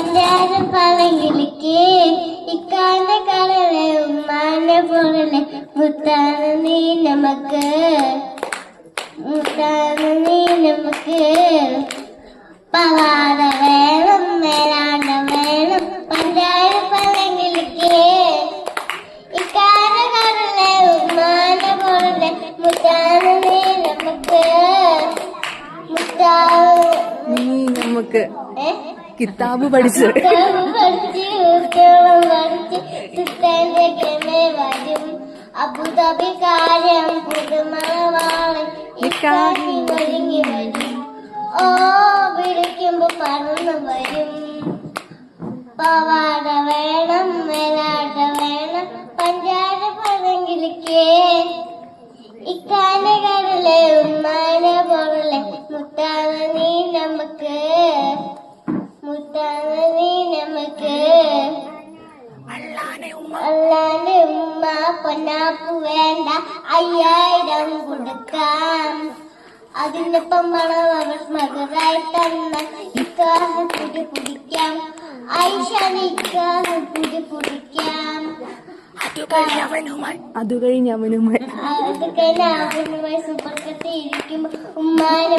പഞ്ചാരം പളങ്കിലേക്ക് ഇക്കാന്റെ കളറെ ഉമ്മാന്റെ പോലെ മുത്താണ് നീ നമുക്ക്. മുത്താണ് നീ നമുക്ക്. പവാട വേണം മേലാണ്ട വേണം പഞ്ചാരം പളങ്കിലേക്ക് ഇക്കാന്റെ കളറെ ഉമ്മാന്റെ പോലെ മുത്താണ് നീ നമുക്ക്. മുത്താണ് നീ നമുക്ക്. ഏ? കിതാബ് പഠിച്ച്. ഇക്കാനകളിലെ ഉമ്മാനെ പോലെ മുട്ടാണ് നീ നമുക്ക് അല്ലാണ്ട് ഉമ്മ പൊന്നാപ്പു വേണ്ട അയ്യായിരം കൊടുക്കാം. അതിനൊപ്പം പണം അവർ മകരായി തന്ന ഇക്കാഹ പുതി പിടിക്കാം ഐഷ നിക്കാഹ പുതി പിടിക്കാം അത് കഴിഞ്ഞ് അവനുമായി. അതൊക്കെ അവനുമായി. സൂപ്പർ കെട്ടി ഇരിക്കുമ്പോ ഉമ്മാനെ